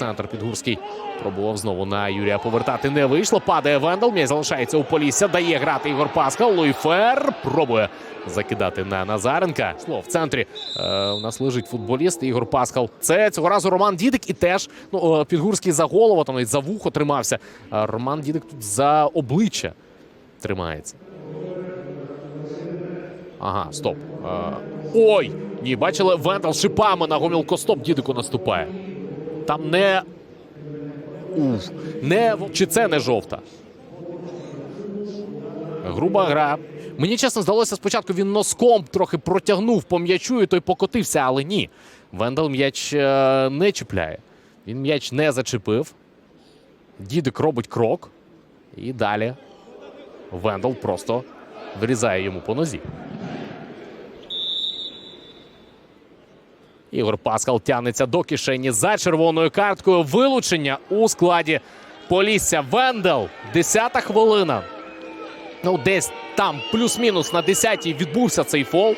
центр Підгурський. Пробував знову на Юрія повертати. Не вийшло. Падає Вендел. М'яч залишається у Полісся. Дає грати Ігор Паскал. Луїфер пробує закидати на Назаренка. Слово в центрі е, у нас лежить футболіст Ігор Паскал. Це цього разу Роман Дідик і теж ну, е, Підгурський за голову, там навіть за вухо тримався. А Роман Дідик тут за обличчя тримається. Ага, стоп. Е, ой! Ні, бачили, Вендел шипами на гомілкостоп Дідику наступає. Там не. Уф. Не... Чи це не жовта? Груба гра. Мені чесно здалося, спочатку він носком трохи протягнув по м'ячу і той покотився, але ні. Вендел м'яч е, не чіпляє. Він м'яч не зачепив. Дідик робить крок. І далі Вендел просто вирізає йому по нозі. Ігор Паскал тягнеться до кишені за червоною карткою. Вилучення у складі Полісся. Вендел. Десята хвилина. Ну, десь там плюс-мінус на 10-й відбувся цей фол.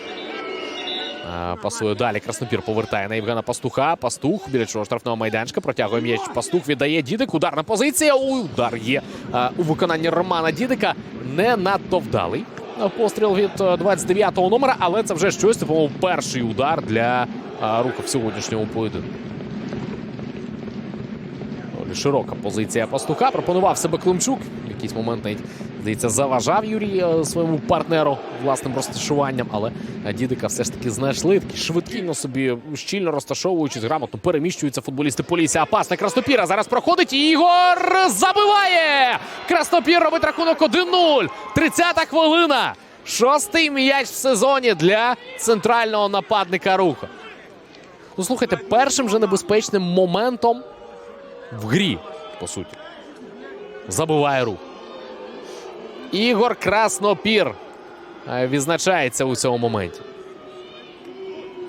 Пасує далі. Краснопір повертає на Євгена Пастуха. Пастух біля чого штрафного майданчика протягує м'яч. Пастух віддає Дідик. Ударна позиція. Удар є у виконанні Романа Дідика. Не надто вдалий. А, Постріл від е, 29-го номера, але це вже щось. Це, по-моєму, перший удар для руху сьогоднішнього сьогоднішньому поєдинку. Широка позиція пастуха. Пропонував себе Климчук. В якийсь момент навіть здається, заважав Юрій е, своєму партнеру власним розташуванням. Але е, дідика все ж таки знайшли. Такі швидкі на собі щільно розташовуючись, грамотно переміщуються футболісти Полісся. А на Краснопіра зараз проходить. І Ігор забиває! Краснопір робить рахунок 1-0. 30-та хвилина. Шостий м'яч в сезоні для центрального нападника руха. Ну, слухайте, першим же небезпечним моментом в грі, по суті. Забиває рух. Ігор Краснопір е, відзначається у цьому моменті.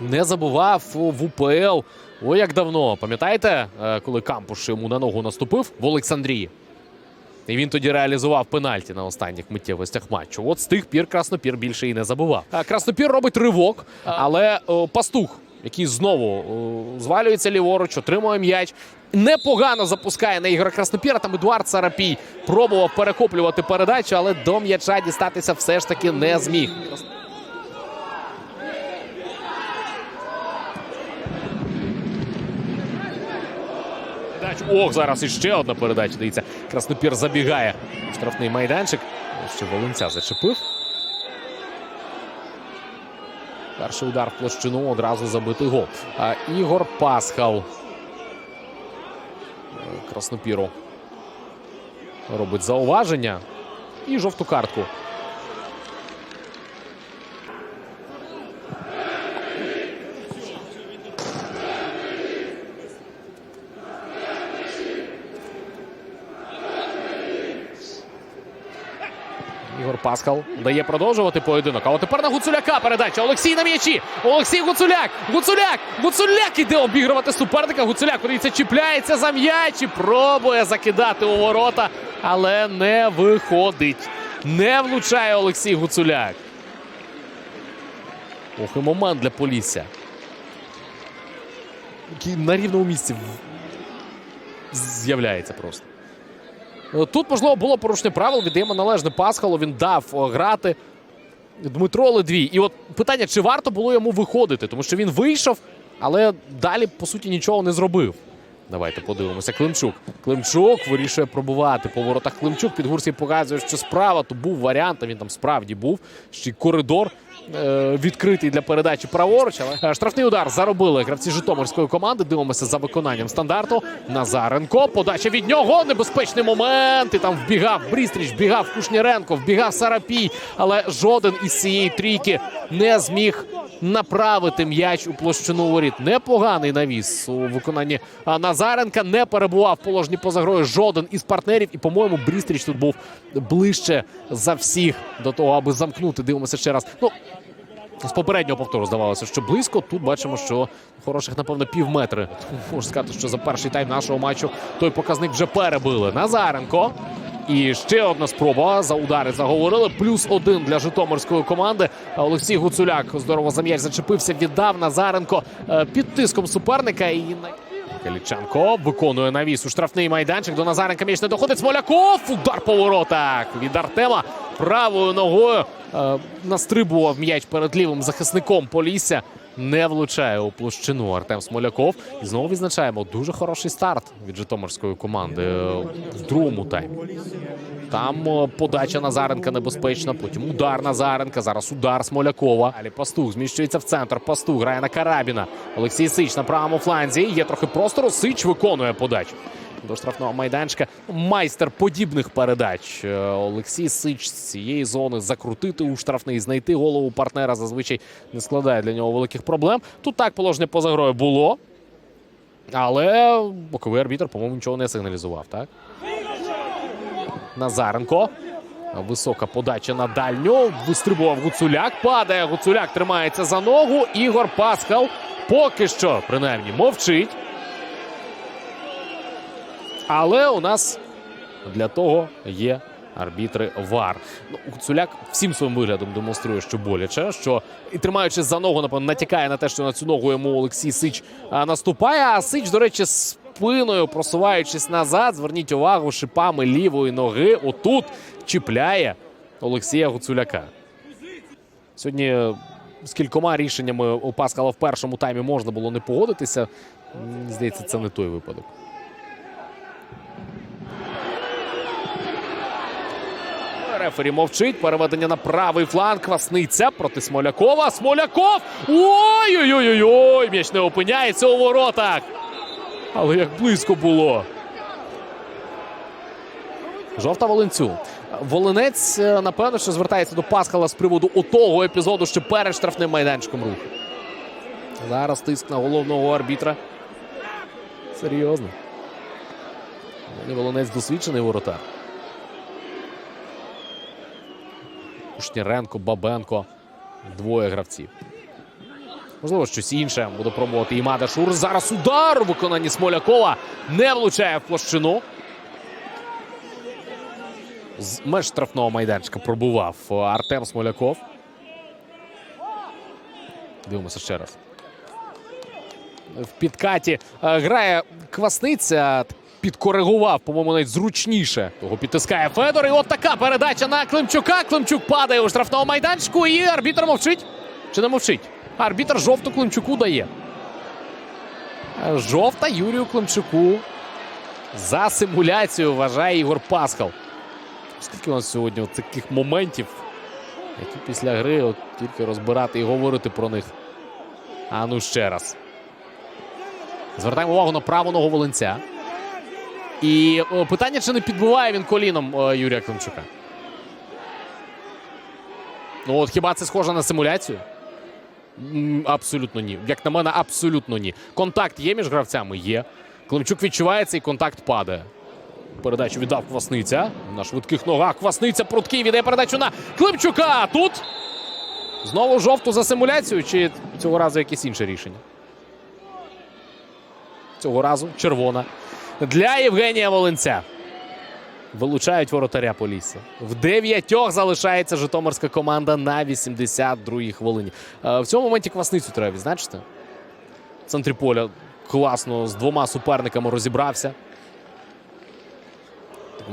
Не забував в УПЛ. Ой, як давно. Пам'ятаєте, е, коли Кампуш йому на ногу наступив в Олександрії? І він тоді реалізував пенальті на останніх миттєвостях матчу. От з тих пір Краснопір більше і не забував. Краснопір робить ривок, але о, пастух, який знову о, звалюється ліворуч, отримує м'яч. Непогано запускає на Ігора Краснопіра. Там Едуард Сарапій пробував перехоплювати передачу, але до м'яча дістатися все ж таки не зміг. Ох, зараз іще одна передача. Дивіться, Краснопір забігає. Штрафний майданчик. Ще Волинця зачепив. Перший удар в площину одразу забитий гол. А, Ігор Пасхал. Краснопіру робить зауваження і жовту картку. Ігор Пасхал дає продовжувати поєдинок. А от тепер на Гуцуляка передача. Олексій на м'ячі. Олексій Гуцуляк. Гуцуляк. Гуцуляк іде обігрувати суперника. Гуцуляк подивіться, чіпляється за м'яч і пробує закидати у ворота, але не виходить. Не влучає Олексій Гуцуляк. Ох, і момент для Полісся. На рівному місці з'являється просто. Е, Тут, можливо, було порушення правил. Віддаємо належне Пасхалу. Він дав грати Дмитро Ледвій. І от питання, чи варто було йому виходити, тому що він вийшов, але далі, по суті, нічого не зробив. Давайте подивимося. Климчук. Климчук вирішує пробувати по воротах. Климчук Підгурський показує, що справа то був варіант. Він там справді був. Ще й коридор е, відкритий для передачі праворуч. Але е, штрафний удар заробили гравці Житомирської команди. Дивимося за виконанням стандарту. Назаренко. Подача від нього. Небезпечний момент. І там вбігав Брістріч, вбігав Кушніренко, вбігав Сарапій. Але жоден із цієї трійки не зміг направити м'яч у площину воріт. Непоганий навіс у виконанні Назаренка. Не перебував в положенні поза грою жоден із партнерів. І, по-моєму, Брістріч тут був ближче за всіх до того, аби замкнути. Дивимося ще раз. Ну, з попереднього повтору здавалося, що близько. Тут бачимо, що хороших, напевно, пів метри. Можна сказати, що за перший тайм нашого матчу той показник вже перебили. Назаренко. І ще одна спроба за удари заговорили. Плюс один для Житомирської команди. Олексій Гуцуляк здорово за м'яч зачепився. Віддав Назаренко е, під тиском суперника. І Каліченко виконує навіс у штрафний майданчик. До Назаренка м'яч не доходить. Смоляков. Удар по воротах від Артема. Правою ногою е, настрибував м'яч перед лівим захисником Полісся. Не влучає у площину Артем Смоляков. І знову відзначаємо дуже хороший старт від Житомирської команди е, в другому таймі. Там е, подача Назаренка небезпечна, потім удар Назаренка. Зараз удар Смолякова. Далі Пастух зміщується в центр. Пастух грає на Карабіна. Олексій Сич на правому фланзі. Є трохи простору. Сич виконує подачу. До штрафного майданчика майстер подібних передач. Е, Олексій Сич з цієї зони закрутити у штрафний, знайти голову партнера зазвичай не складає для нього великих проблем. Тут так положення поза грою було. Але боковий арбітр, по-моєму, нічого не сигналізував, так? Назаренко. Висока подача на дальню. Вистрибував Гуцуляк. Падає Гуцуляк, тримається за ногу. Ігор Пасхал поки що, принаймні, мовчить. Але у нас для того є арбітри ВАР. Ну, Гуцуляк всім своїм виглядом демонструє, що боляче, що і тримаючись за ногу, напевно, натякає на те, що на цю ногу йому Олексій Сич наступає. А Сич, до речі, спиною просуваючись назад, зверніть увагу, шипами лівої ноги отут чіпляє Олексія Гуцуляка. Сьогодні з кількома рішеннями у Паскала в першому таймі можна було не погодитися. Здається, це не той випадок. Рефері мовчить. Переведення на правий фланг. Квасниця проти Смолякова. Смоляков! Ой-ой-ой! М'яч не опиняється у воротах. Але як близько було. Жовта Волинцю. Волинець, е, напевно, що звертається до Пасхала з приводу отого епізоду, що перед штрафним майданчиком руху. Зараз тиск на головного арбітра. Серйозно. Волинець досвідчений воротар. Кушніренко, Бабенко. Двоє гравців. Можливо, щось інше буде пробувати Імада Шур. Зараз удар у виконанні Смолякова не влучає в площину. З меж штрафного майданчика пробував Артем Смоляков. Дивимося ще раз. В підкаті е, грає Квасниця. Підкоригував, по-моєму, навіть зручніше. Того підтискає Федор. І от така передача на Климчука. Климчук падає у штрафному майданчику. І арбітр мовчить. Чи не мовчить? Арбітр жовту Климчуку дає. Жовта Юрію Климчуку. За симуляцію вважає Ігор Пасхал. Скільки у нас сьогодні таких моментів, які після гри от тільки розбирати і говорити про них. А ну ще раз. Звертаємо увагу на праву ногу Волинця. І о, питання, чи не підбиває він коліном о, Юрія Климчука. Ну от хіба це схоже на симуляцію? Абсолютно ні. Як на мене, абсолютно ні. Контакт є між гравцями? Є. Климчук відчуває цей контакт падає. Передачу віддав Квасниця. На швидких ногах Квасниця пруткий віддає передачу на Климчука. Тут знову жовту за симуляцію, чи цього разу якесь інше рішення? Цього разу червона. Для Євгенія Волинця. Вилучають воротаря Полісся. В дев'ятьох залишається Житомирська команда на 82-й хвилині. Е, В цьому моменті Квасницю треба відзначити. В центрі поля класно з двома суперниками розібрався.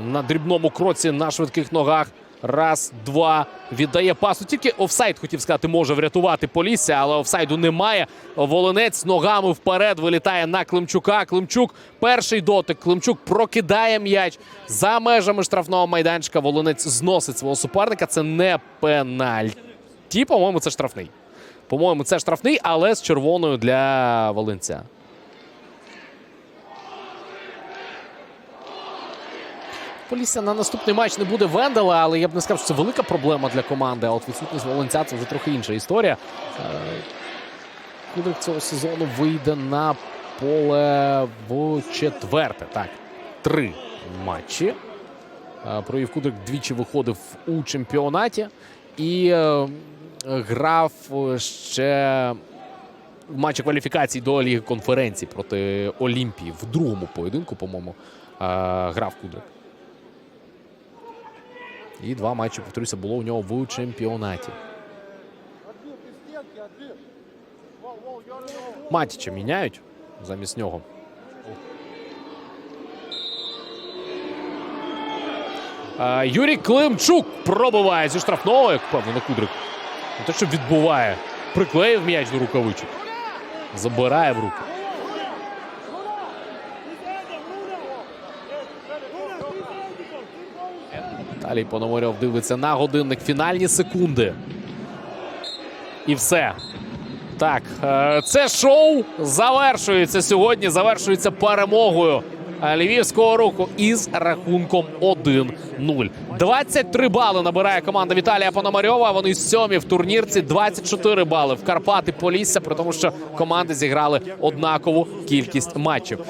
На дрібному кроці на швидких ногах. Раз, два. Віддає пасу. Тільки офсайд, хотів сказати, може врятувати Полісся, але офсайду немає. Волинець ногами вперед вилітає на Климчука. Климчук перший дотик. Климчук прокидає м'яч за межами штрафного майданчика. Волинець зносить свого суперника. Це не пенальті. По-моєму, це штрафний. По-моєму, це штрафний, але з червоною для Волинця. Полісся на наступний матч не буде Вендела, але я б не сказав, що це велика проблема для команди. А от відсутність Волонця це вже трохи інша історія. Е, Кудрик цього сезону вийде на поле в четверте. Так, три матчі. Е, Провів Кудрик двічі виходив у чемпіонаті і е, грав ще в матчі кваліфікації до Ліги конференцій проти Олімпії в другому поєдинку, по-моєму, грав Кудрик. І два матчі, повторюся, було у нього в чемпіонаті. Матіча міняють замість нього. Юрій Климчук пробиває зі штрафного, як впевнено Кудрик. Не те, що відбуває. Приклеїв м'яч до рукавичок. Забирає в руки. Далі Пономарьов дивиться на годинник. Фінальні секунди. І все. Так, е, це шоу завершується сьогодні. Завершується перемогою е, львівського руху із рахунком 1-0. 23 бали набирає команда Віталія Пономарьова. Вони сьомі в турнірці. 24 бали в Карпати Полісся, при тому, що команди зіграли однакову кількість матчів.